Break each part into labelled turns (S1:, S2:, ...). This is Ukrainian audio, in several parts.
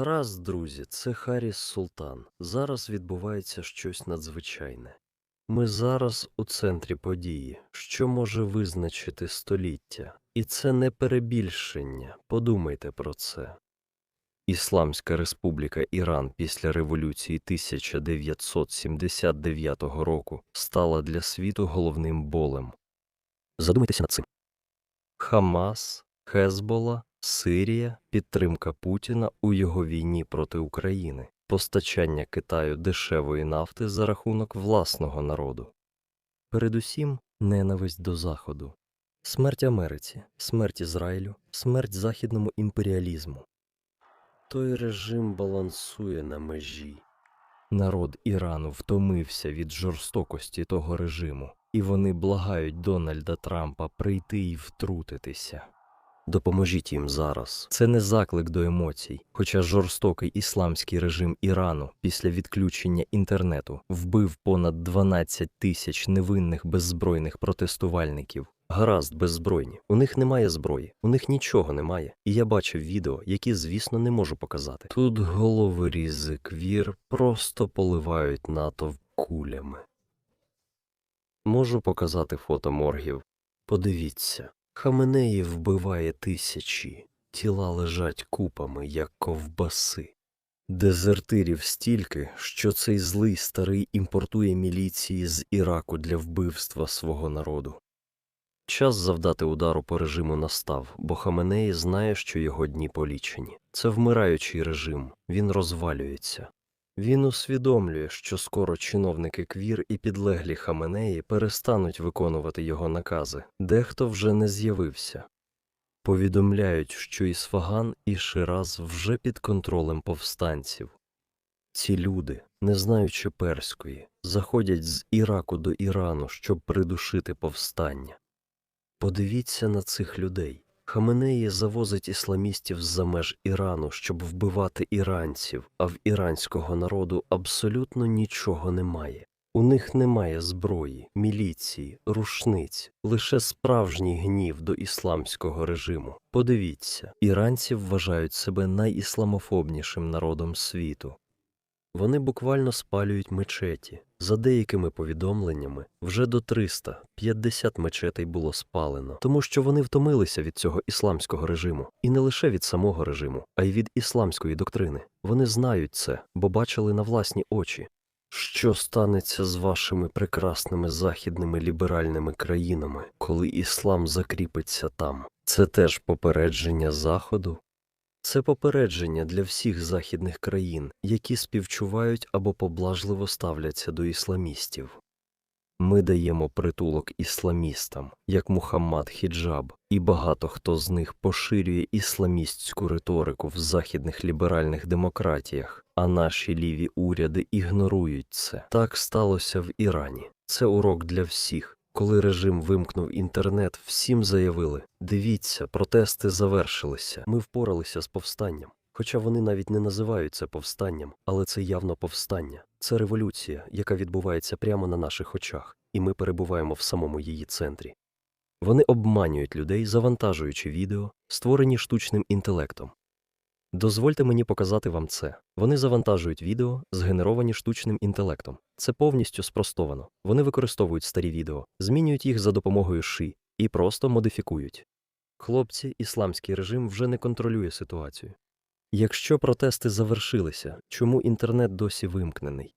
S1: Гаразд, друзі, це Харіс Султан. Зараз відбувається щось надзвичайне. Ми зараз у центрі події, що може визначити століття. І це не перебільшення. Подумайте про це. Ісламська Республіка Іран після революції 1979 року стала для світу головним болем. Задумайтеся над цим. Хамас, Хезбола, Сирія, підтримка Путіна у його війні проти України, постачання Китаю дешевої нафти за рахунок власного народу. Передусім, ненависть до Заходу, смерть Америці, смерть Ізраїлю, смерть західному імперіалізму. Той режим балансує на межі. Народ Ірану втомився від жорстокості того режиму, і вони благають Дональда Трампа прийти і втрутитися. Допоможіть їм зараз. Це не заклик до емоцій, хоча жорстокий ісламський режим Ірану після відключення інтернету вбив понад 12 тисяч невинних беззбройних протестувальників. Гаразд, беззбройні. У них немає зброї, у них нічого немає. І я бачив відео, які, звісно, не можу показати. Тут головорізи квір просто поливають натовп кулями. Можу показати фото моргів. Подивіться. Хаменеї вбиває тисячі, тіла лежать купами, як ковбаси. Дезертирів стільки, що цей злий старий імпортує міліції з Іраку для вбивства свого народу. Час завдати удару по режиму настав, бо Хаменеї знає, що його дні полічені. Це вмираючий режим, він розвалюється. Він усвідомлює, що скоро чиновники квір і підлеглі Хаменеї перестануть виконувати його накази, дехто вже не з'явився. Повідомляють, що Ісфаган і Шираз вже під контролем повстанців. Ці люди, не знаючи перської, заходять з Іраку до Ірану, щоб придушити повстання. Подивіться на цих людей. Хаменеї завозить ісламістів з-за меж Ірану, щоб вбивати іранців, а в іранського народу абсолютно нічого немає. У них немає зброї, міліції, рушниць, лише справжній гнів до ісламського режиму. Подивіться, іранці вважають себе найісламофобнішим народом світу. Вони буквально спалюють мечеті. За деякими повідомленнями, вже до 350 мечетей було спалено, тому що вони втомилися від цього ісламського режиму, і не лише від самого режиму, а й від ісламської доктрини. Вони знають це, бо бачили на власні очі. Що станеться з вашими прекрасними західними ліберальними країнами, коли іслам закріпиться там? Це теж попередження Заходу? Це попередження для всіх західних країн, які співчувають або поблажливо ставляться до ісламістів. Ми даємо притулок ісламістам, як Мухаммад Хіджаб, і багато хто з них поширює ісламістську риторику в західних ліберальних демократіях, а наші ліві уряди ігнорують це. Так сталося в Ірані. Це урок для всіх. Коли режим вимкнув інтернет, всім заявили дивіться, протести завершилися. Ми впоралися з повстанням. Хоча вони навіть не називають це повстанням, але це явно повстання. Це революція, яка відбувається прямо на наших очах, і ми перебуваємо в самому її центрі. Вони обманюють людей, завантажуючи відео, створені штучним інтелектом. Дозвольте мені показати вам це. Вони завантажують відео, згенеровані штучним інтелектом. Це повністю спростовано. Вони використовують старі відео, змінюють їх за допомогою ши і просто модифікують. Хлопці, ісламський режим вже не контролює ситуацію. Якщо протести завершилися, чому інтернет досі вимкнений?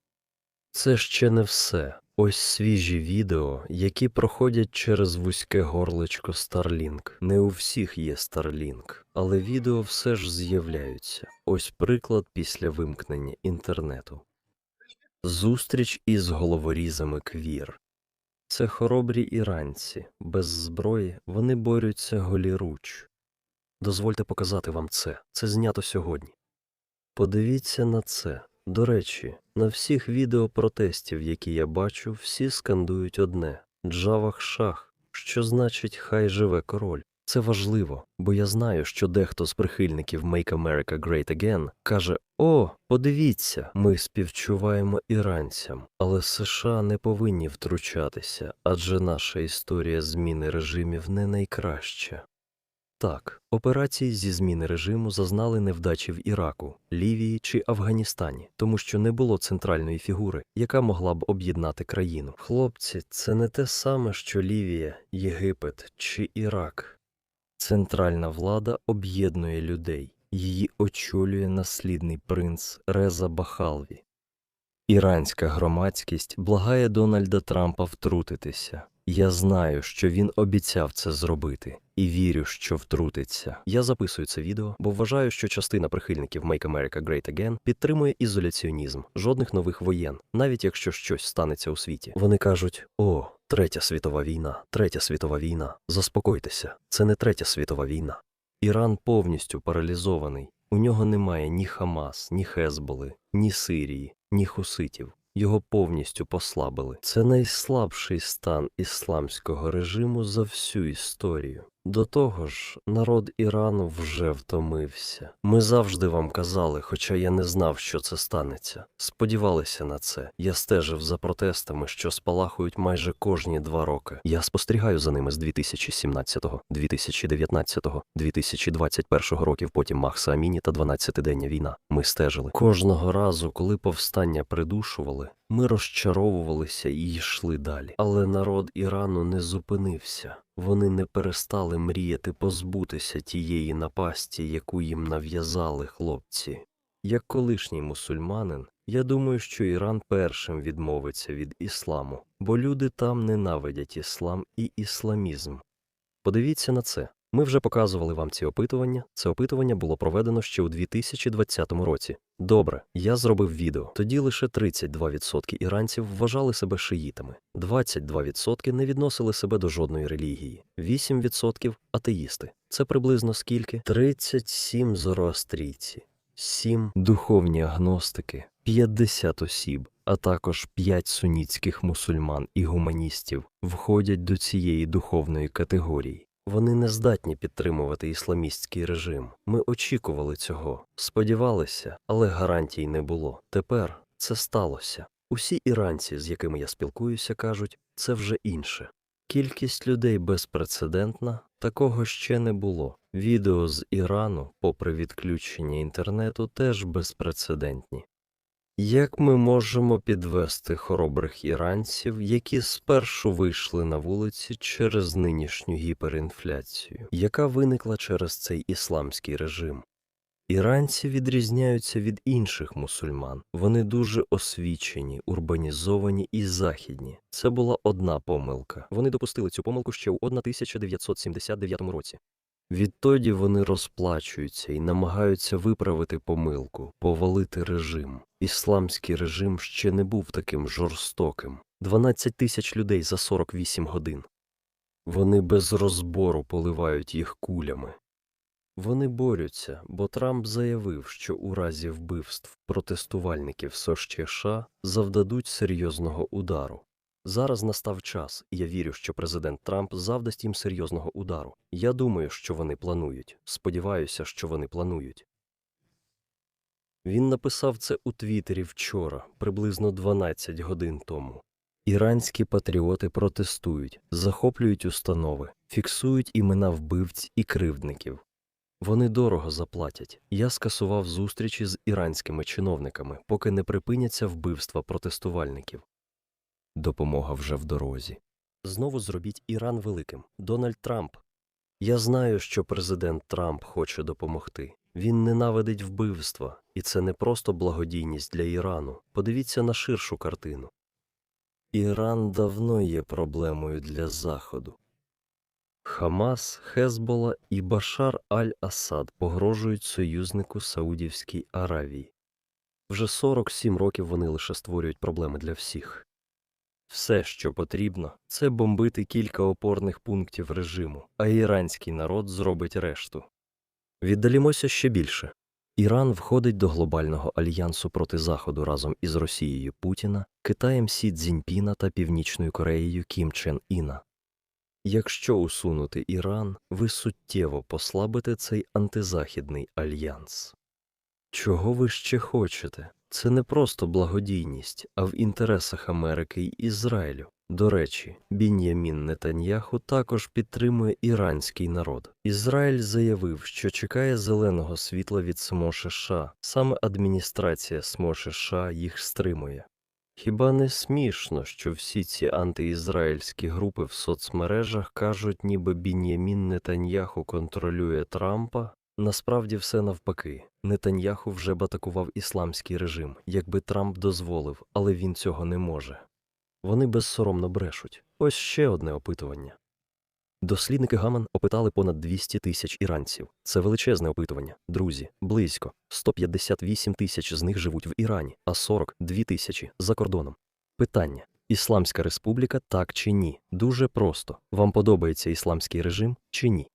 S1: Це ще не все. Ось свіжі відео, які проходять через вузьке горлечко Starlink. Не у всіх є Starlink, але відео все ж з'являються. Ось приклад після вимкнення інтернету. Зустріч із головорізами квір. Це хоробрі іранці. Без зброї вони борються голіруч. Дозвольте показати вам це. Це знято сьогодні. Подивіться на це. До речі, на всіх відео протестів, які я бачу, всі скандують одне Джавах шах, що значить хай живе король. Це важливо, бо я знаю, що дехто з прихильників Make America Great Again каже: О, подивіться, ми співчуваємо іранцям, але США не повинні втручатися, адже наша історія зміни режимів не найкраща. Так, операції зі зміни режиму зазнали невдачі в Іраку, Лівії чи Афганістані, тому що не було центральної фігури, яка могла б об'єднати країну. Хлопці, це не те саме, що Лівія, Єгипет чи Ірак. Центральна влада об'єднує людей, її очолює наслідний принц Реза Бахалві. Іранська громадськість благає Дональда Трампа втрутитися. Я знаю, що він обіцяв це зробити, і вірю, що втрутиться. Я записую це відео, бо вважаю, що частина прихильників Make America Great Again підтримує ізоляціонізм, жодних нових воєн, навіть якщо щось станеться у світі. Вони кажуть: о, третя світова війна, третя світова війна. Заспокойтеся, це не третя світова війна. Іран повністю паралізований. У нього немає ні Хамас, ні Хезболи, ні Сирії, ні хуситів. Його повністю послабили. Це найслабший стан ісламського режиму за всю історію. До того ж, народ Ірану вже втомився. Ми завжди вам казали, хоча я не знав, що це станеться. Сподівалися на це. Я стежив за протестами, що спалахують майже кожні два роки. Я спостерігаю за ними з 2017, 2019, 2021 років, потім Махса Аміні та 12-дення війна. Ми стежили. Кожного разу, коли повстання придушували, ми розчаровувалися і йшли далі. Але народ Ірану не зупинився. Вони не перестали мріяти позбутися тієї напасті, яку їм нав'язали хлопці. Як колишній мусульманин, я думаю, що Іран першим відмовиться від ісламу, бо люди там ненавидять іслам і ісламізм. Подивіться на це. Ми вже показували вам ці опитування. Це опитування було проведено ще у 2020 році. Добре, я зробив відео. Тоді лише 32% іранців вважали себе шиїтами, 22% не відносили себе до жодної релігії, 8% атеїсти. Це приблизно скільки? 37 зороастрійці, 7 духовні агностики, 50 осіб, а також 5 сунітських мусульман і гуманістів входять до цієї духовної категорії. Вони не здатні підтримувати ісламістський режим. Ми очікували цього, сподівалися, але гарантій не було. Тепер це сталося. Усі іранці, з якими я спілкуюся, кажуть, це вже інше. Кількість людей безпрецедентна, такого ще не було. Відео з Ірану, попри відключення інтернету, теж безпрецедентні. Як ми можемо підвести хоробрих іранців, які спершу вийшли на вулиці через нинішню гіперінфляцію, яка виникла через цей ісламський режим? Іранці відрізняються від інших мусульман. Вони дуже освічені, урбанізовані і західні. Це була одна помилка. Вони допустили цю помилку ще у 1979 році. Відтоді вони розплачуються і намагаються виправити помилку, повалити режим. Ісламський режим ще не був таким жорстоким. 12 тисяч людей за 48 годин. Вони без розбору поливають їх кулями. Вони борються, бо Трамп заявив, що у разі вбивств протестувальників США завдадуть серйозного удару. Зараз настав час, і я вірю, що президент Трамп завдасть їм серйозного удару. Я думаю, що вони планують. Сподіваюся, що вони планують. Він написав це у Твіттері вчора, приблизно 12 годин тому. Іранські патріоти протестують, захоплюють установи, фіксують імена вбивць і кривдників. Вони дорого заплатять. Я скасував зустрічі з іранськими чиновниками, поки не припиняться вбивства протестувальників. Допомога вже в дорозі. Знову зробіть Іран великим. Дональд Трамп. Я знаю, що президент Трамп хоче допомогти. Він ненавидить вбивства, і це не просто благодійність для Ірану. Подивіться на ширшу картину. Іран давно є проблемою для Заходу. Хамас, Хезбола і Башар аль-Асад погрожують союзнику Саудівській Аравії. Вже 47 років вони лише створюють проблеми для всіх. Все, що потрібно, це бомбити кілька опорних пунктів режиму, а іранський народ зробить решту. Віддалімося ще більше. Іран входить до глобального альянсу проти Заходу разом із Росією Путіна, Китаєм Сі Цзіньпіна та Північною Кореєю Кім Чен Іна. Якщо усунути Іран, ви суттєво послабите цей антизахідний альянс. Чого ви ще хочете? Це не просто благодійність, а в інтересах Америки й Ізраїлю. До речі, Бін'ямін Нетаньяху також підтримує іранський народ. Ізраїль заявив, що чекає зеленого світла від СМО США. Саме адміністрація СМО США їх стримує. Хіба не смішно, що всі ці антиізраїльські групи в соцмережах кажуть, ніби Бін'ямін Нетаньяху контролює Трампа? Насправді все навпаки. Нетаньяху вже б атакував ісламський режим, якби Трамп дозволив, але він цього не може. Вони безсоромно брешуть. Ось ще одне опитування. Дослідники Гаман опитали понад 200 тисяч іранців. Це величезне опитування. Друзі, близько 158 тисяч з них живуть в Ірані, а 42 тисячі за кордоном. Питання: Ісламська республіка так чи ні? Дуже просто. Вам подобається ісламський режим чи ні?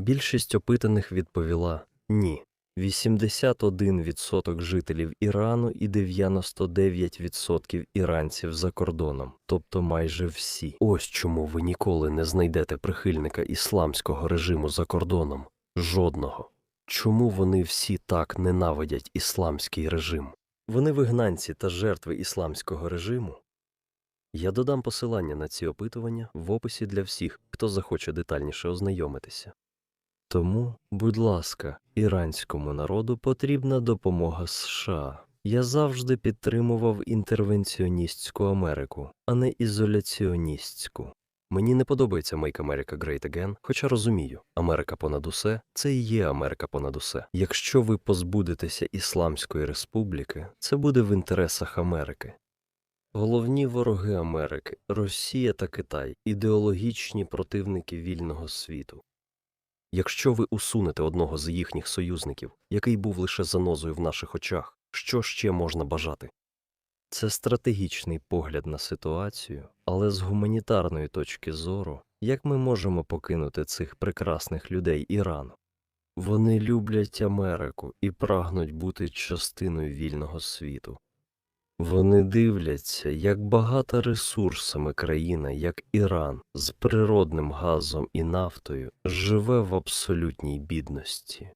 S1: Більшість опитаних відповіла ні. 81% жителів Ірану і 99% іранців за кордоном, тобто майже всі. Ось чому ви ніколи не знайдете прихильника ісламського режиму за кордоном. Жодного. Чому вони всі так ненавидять ісламський режим? Вони вигнанці та жертви ісламського режиму. Я додам посилання на ці опитування в описі для всіх, хто захоче детальніше ознайомитися. Тому, будь ласка, іранському народу потрібна допомога США. Я завжди підтримував інтервенціоністську Америку, а не ізоляціоністську. Мені не подобається Make America Great Again, хоча розумію, Америка понад усе це і є Америка понад усе. Якщо ви позбудетеся Ісламської республіки, це буде в інтересах Америки. Головні вороги Америки Росія та Китай ідеологічні противники вільного світу. Якщо ви усунете одного з їхніх союзників, який був лише занозою в наших очах, що ще можна бажати? Це стратегічний погляд на ситуацію, але з гуманітарної точки зору, як ми можемо покинути цих прекрасних людей Ірану? Вони люблять Америку і прагнуть бути частиною вільного світу. Вони дивляться, як багата ресурсами країна, як Іран, з природним газом і нафтою, живе в абсолютній бідності.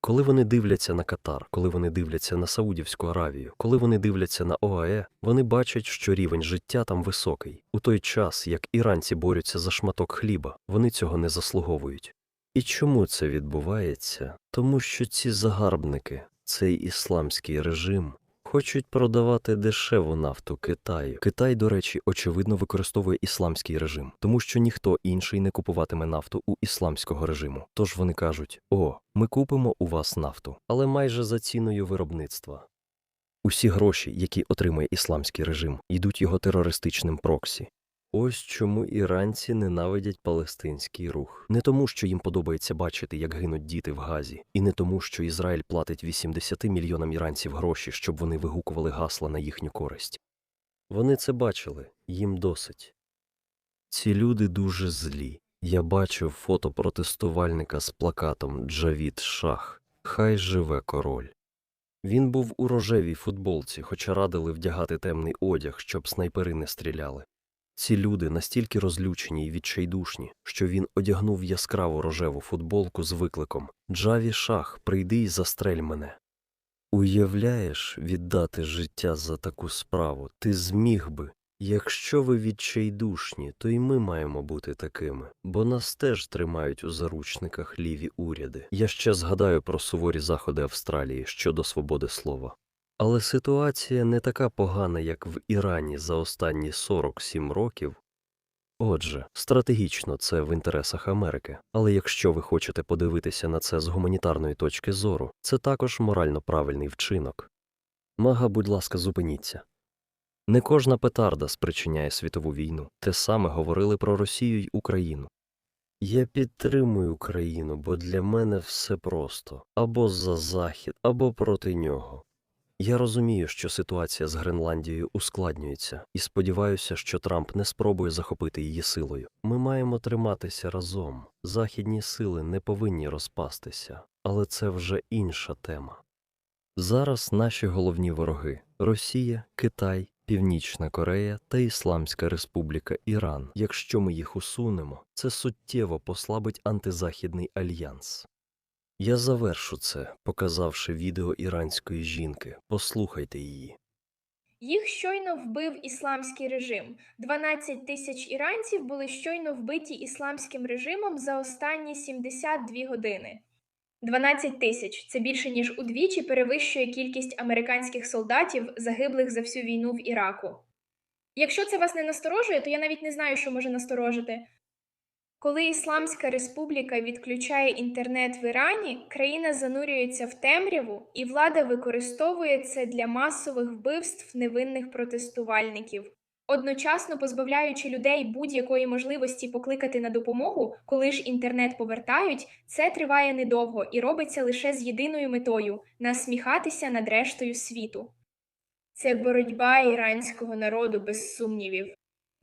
S1: Коли вони дивляться на Катар, коли вони дивляться на Саудівську Аравію, коли вони дивляться на ОАЕ, вони бачать, що рівень життя там високий, у той час, як іранці борються за шматок хліба, вони цього не заслуговують. І чому це відбувається? Тому що ці загарбники, цей ісламський режим, хочуть продавати дешеву нафту Китаю. Китай, до речі, очевидно використовує ісламський режим, тому що ніхто інший не купуватиме нафту у ісламського режиму. Тож вони кажуть: о, ми купимо у вас нафту, але майже за ціною виробництва. Усі гроші, які отримує ісламський режим, йдуть його терористичним проксі. Ось чому іранці ненавидять палестинський рух. Не тому, що їм подобається бачити, як гинуть діти в Газі, і не тому, що Ізраїль платить 80 мільйонам іранців гроші, щоб вони вигукували гасла на їхню користь. Вони це бачили, їм досить. Ці люди дуже злі. Я бачив фото протестувальника з плакатом Джавід Шах. Хай живе король. Він був у рожевій футболці, хоча радили вдягати темний одяг, щоб снайпери не стріляли. Ці люди настільки розлючені і відчайдушні, що він одягнув яскраву рожеву футболку з викликом Джаві Шах, прийди і застрель мене. Уявляєш, віддати життя за таку справу ти зміг би. Якщо ви відчайдушні, то й ми маємо бути такими, бо нас теж тримають у заручниках ліві уряди. Я ще згадаю про суворі заходи Австралії щодо свободи слова. Але ситуація не така погана, як в Ірані за останні 47 років. Отже, стратегічно це в інтересах Америки, але якщо ви хочете подивитися на це з гуманітарної точки зору, це також морально правильний вчинок. Мага, будь ласка, зупиніться. Не кожна петарда спричиняє світову війну, те саме говорили про Росію й Україну. Я підтримую Україну, бо для мене все просто або за Захід, або проти нього. Я розумію, що ситуація з Гренландією ускладнюється, і сподіваюся, що Трамп не спробує захопити її силою. Ми маємо триматися разом. Західні сили не повинні розпастися, але це вже інша тема. Зараз наші головні вороги Росія, Китай, Північна Корея та Ісламська Республіка Іран. Якщо ми їх усунемо, це суттєво послабить антизахідний альянс. Я завершу це, показавши відео іранської жінки. Послухайте її.
S2: Їх щойно вбив ісламський режим. 12 тисяч іранців були щойно вбиті ісламським режимом за останні 72 години. 12 тисяч це більше ніж удвічі перевищує кількість американських солдатів, загиблих за всю війну в Іраку. Якщо це вас не насторожує, то я навіть не знаю, що може насторожити. Коли Ісламська Республіка відключає інтернет в Ірані, країна занурюється в темряву, і влада використовує це для масових вбивств невинних протестувальників, одночасно позбавляючи людей будь-якої можливості покликати на допомогу, коли ж інтернет повертають, це триває недовго і робиться лише з єдиною метою насміхатися над рештою світу. Це боротьба іранського народу без сумнівів.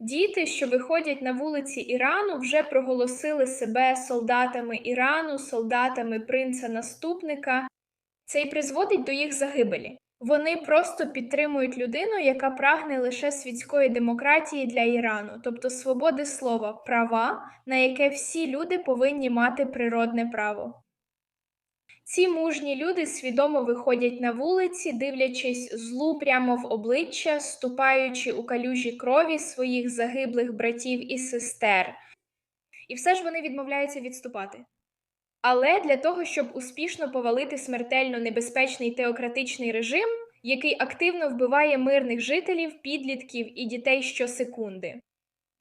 S2: Діти, що виходять на вулиці Ірану, вже проголосили себе солдатами Ірану, солдатами принца наступника. Це й призводить до їх загибелі. Вони просто підтримують людину, яка прагне лише світської демократії для Ірану, тобто свободи слова, права, на яке всі люди повинні мати природне право. Ці мужні люди свідомо виходять на вулиці, дивлячись злу прямо в обличчя, ступаючи у калюжі крові своїх загиблих братів і сестер. І все ж вони відмовляються відступати. Але для того, щоб успішно повалити смертельно небезпечний теократичний режим, який активно вбиває мирних жителів, підлітків і дітей щосекунди.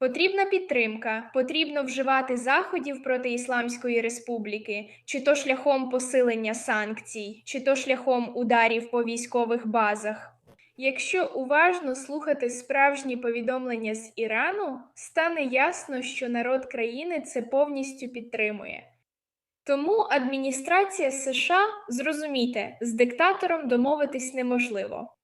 S2: Потрібна підтримка, потрібно вживати заходів проти Ісламської республіки, чи то шляхом посилення санкцій, чи то шляхом ударів по військових базах. Якщо уважно слухати справжні повідомлення з Ірану, стане ясно, що народ країни це повністю підтримує. Тому адміністрація США, зрозумійте, з диктатором домовитись неможливо.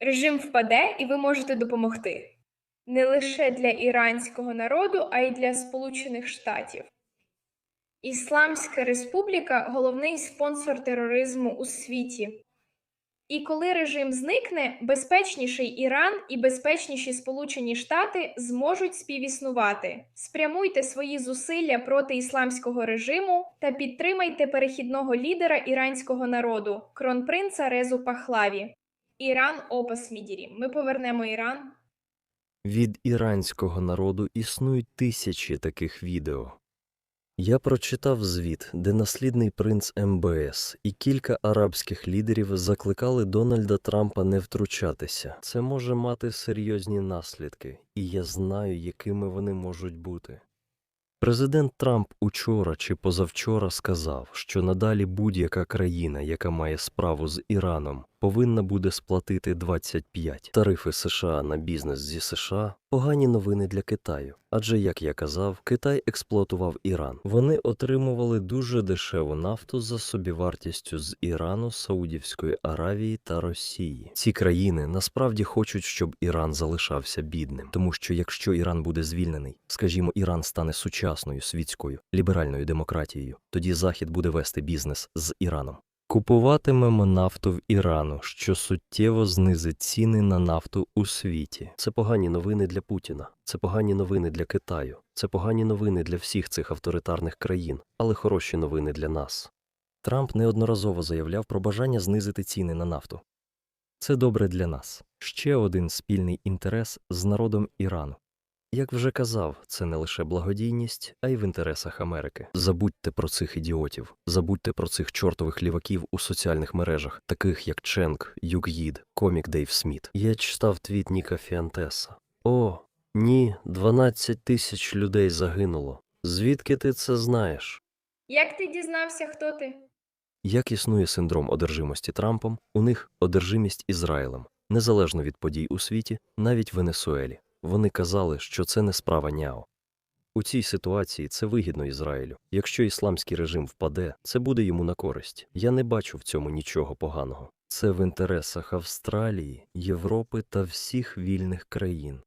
S2: Режим впаде, і ви можете допомогти не лише для іранського народу, а й для Сполучених Штатів. Ісламська Республіка головний спонсор тероризму у світі. І коли режим зникне, безпечніший Іран і безпечніші Сполучені Штати зможуть співіснувати. Спрямуйте свої зусилля проти ісламського режиму та підтримайте перехідного лідера іранського народу, кронпринца Резу Пахлаві. Іран Опас Мідірі. Ми повернемо Іран.
S1: Від іранського народу існують тисячі таких відео. Я прочитав звіт, де наслідний принц МБС і кілька арабських лідерів закликали Дональда Трампа не втручатися. Це може мати серйозні наслідки, і я знаю, якими вони можуть бути. Президент Трамп учора чи позавчора сказав, що надалі будь-яка країна, яка має справу з Іраном, повинна буде сплатити 25. Тарифи США на бізнес зі США погані новини для Китаю. Адже, як я казав, Китай експлуатував Іран. Вони отримували дуже дешеву нафту за собівартістю з Ірану, Саудівської Аравії та Росії. Ці країни насправді хочуть, щоб Іран залишався бідним, тому що якщо Іран буде звільнений, скажімо, Іран стане сучасною світською ліберальною демократією, тоді Захід буде вести бізнес з Іраном. Купуватимемо нафту в Ірану, що суттєво знизить ціни на нафту у світі. Це погані новини для Путіна, це погані новини для Китаю, це погані новини для всіх цих авторитарних країн, але хороші новини для нас. Трамп неодноразово заявляв про бажання знизити ціни на нафту. Це добре для нас. Ще один спільний інтерес з народом Ірану. Як вже казав, це не лише благодійність, а й в інтересах Америки. Забудьте про цих ідіотів, забудьте про цих чортових ліваків у соціальних мережах, таких як Ченк, Юг'їд, комік Дейв Сміт. Я читав твіт Ніка Фіантеса. О, ні, 12 тисяч людей загинуло. Звідки ти це знаєш?
S2: Як ти дізнався, хто ти?
S1: Як існує синдром одержимості Трампом, у них одержимість Ізраїлем, незалежно від подій у світі, навіть в Венесуелі. Вони казали, що це не справа няо. У цій ситуації це вигідно Ізраїлю. Якщо ісламський режим впаде, це буде йому на користь. Я не бачу в цьому нічого поганого. Це в інтересах Австралії, Європи та всіх вільних країн.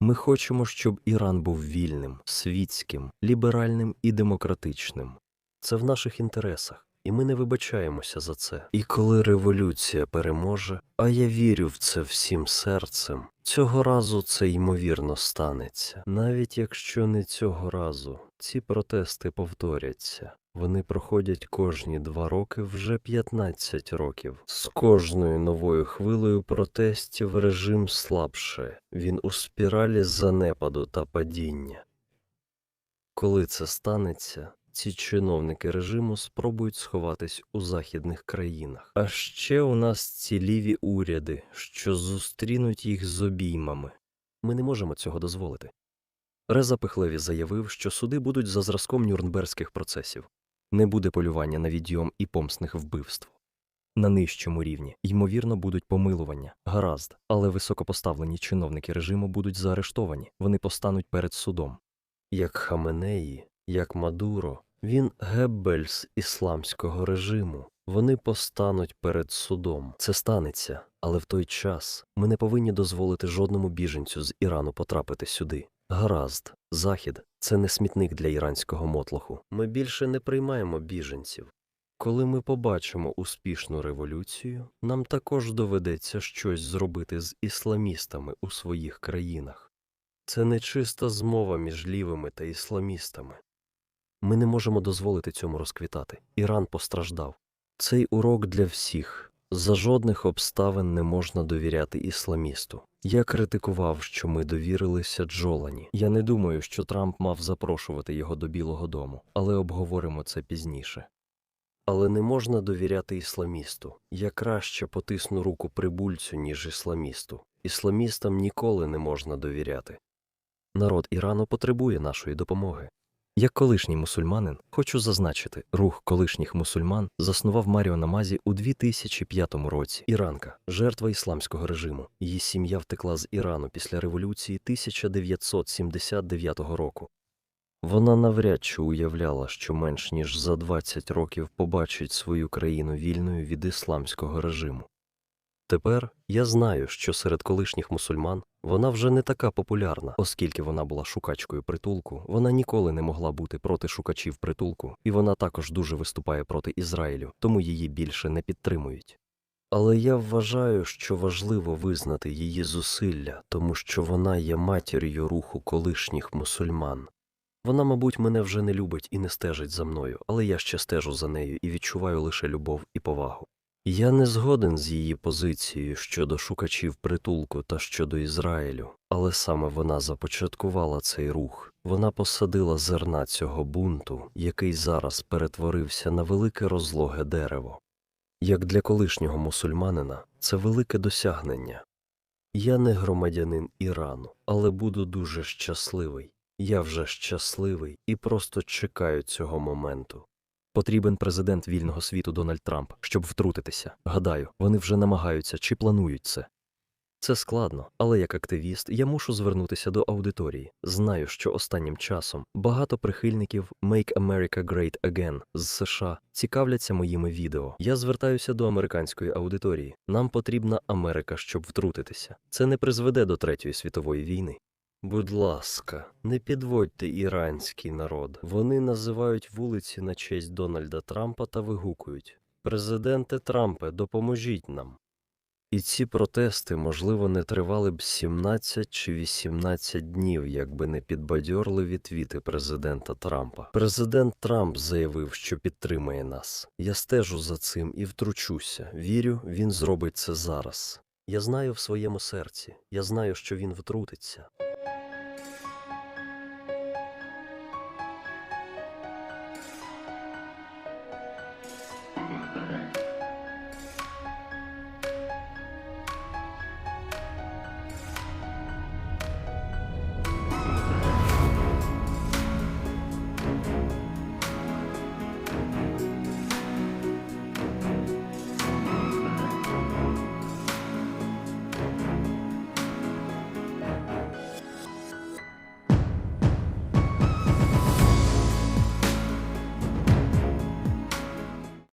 S1: Ми хочемо, щоб Іран був вільним, світським, ліберальним і демократичним. Це в наших інтересах, і ми не вибачаємося за це. І коли революція переможе, а я вірю в це всім серцем, Цього разу це ймовірно станеться. Навіть якщо не цього разу, ці протести повторяться. Вони проходять кожні два роки вже 15 років. З кожною новою хвилею протестів режим слабше. Він у спіралі занепаду та падіння. Коли це станеться, ці чиновники режиму спробують сховатись у західних країнах. А ще у нас ці ліві уряди, що зустрінуть їх з обіймами. Ми не можемо цього дозволити. Реза Пихлеві заявив, що суди будуть за зразком нюрнберзьких процесів. Не буде полювання на відйом і помсних вбивств. На нижчому рівні, ймовірно, будуть помилування, гаразд, але високопоставлені чиновники режиму будуть заарештовані, вони постануть перед судом. Як Хаменеї, як Мадуро, він Геббельс ісламського режиму. Вони постануть перед судом. Це станеться, але в той час ми не повинні дозволити жодному біженцю з Ірану потрапити сюди. Гаразд, Захід це не смітник для іранського мотлоху. Ми більше не приймаємо біженців. Коли ми побачимо успішну революцію, нам також доведеться щось зробити з ісламістами у своїх країнах. Це не чиста змова між лівими та ісламістами. Ми не можемо дозволити цьому розквітати. Іран постраждав. Цей урок для всіх. За жодних обставин не можна довіряти ісламісту. Я критикував, що ми довірилися Джолані. Я не думаю, що Трамп мав запрошувати його до Білого Дому, але обговоримо це пізніше. Але не можна довіряти ісламісту. Я краще потисну руку прибульцю, ніж ісламісту. Ісламістам ніколи не можна довіряти. Народ Ірану потребує нашої допомоги. Як колишній мусульманин, хочу зазначити, рух колишніх мусульман заснував Маріо Намазі у 2005 році. Іранка, жертва ісламського режиму. Її сім'я втекла з Ірану після революції 1979 року. Вона навряд чи уявляла, що менш ніж за 20 років побачить свою країну вільною від ісламського режиму. Тепер я знаю, що серед колишніх мусульман вона вже не така популярна, оскільки вона була шукачкою притулку, вона ніколи не могла бути проти шукачів притулку, і вона також дуже виступає проти Ізраїлю, тому її більше не підтримують. Але я вважаю, що важливо визнати її зусилля, тому що вона є матір'ю руху колишніх мусульман. Вона, мабуть, мене вже не любить і не стежить за мною, але я ще стежу за нею і відчуваю лише любов і повагу. Я не згоден з її позицією щодо шукачів притулку та щодо Ізраїлю, але саме вона започаткувала цей рух. Вона посадила зерна цього бунту, який зараз перетворився на велике розлоге дерево. Як для колишнього мусульманина, це велике досягнення. Я не громадянин Ірану, але буду дуже щасливий. Я вже щасливий і просто чекаю цього моменту. Потрібен президент вільного світу Дональд Трамп, щоб втрутитися. Гадаю, вони вже намагаються чи планують це. Це складно, але як активіст я мушу звернутися до аудиторії. Знаю, що останнім часом багато прихильників Make America Great Again з США цікавляться моїми відео. Я звертаюся до американської аудиторії. Нам потрібна Америка, щоб втрутитися. Це не призведе до Третьої світової війни. Будь ласка, не підводьте іранський народ. Вони називають вулиці на честь Дональда Трампа та вигукують Президенте Трампе, допоможіть нам. І ці протести, можливо, не тривали б 17 чи 18 днів, якби не підбадьорливі твіти президента Трампа. Президент Трамп заявив, що підтримує нас. Я стежу за цим і втручуся. Вірю, він зробить це зараз. Я знаю в своєму серці, я знаю, що він втрутиться.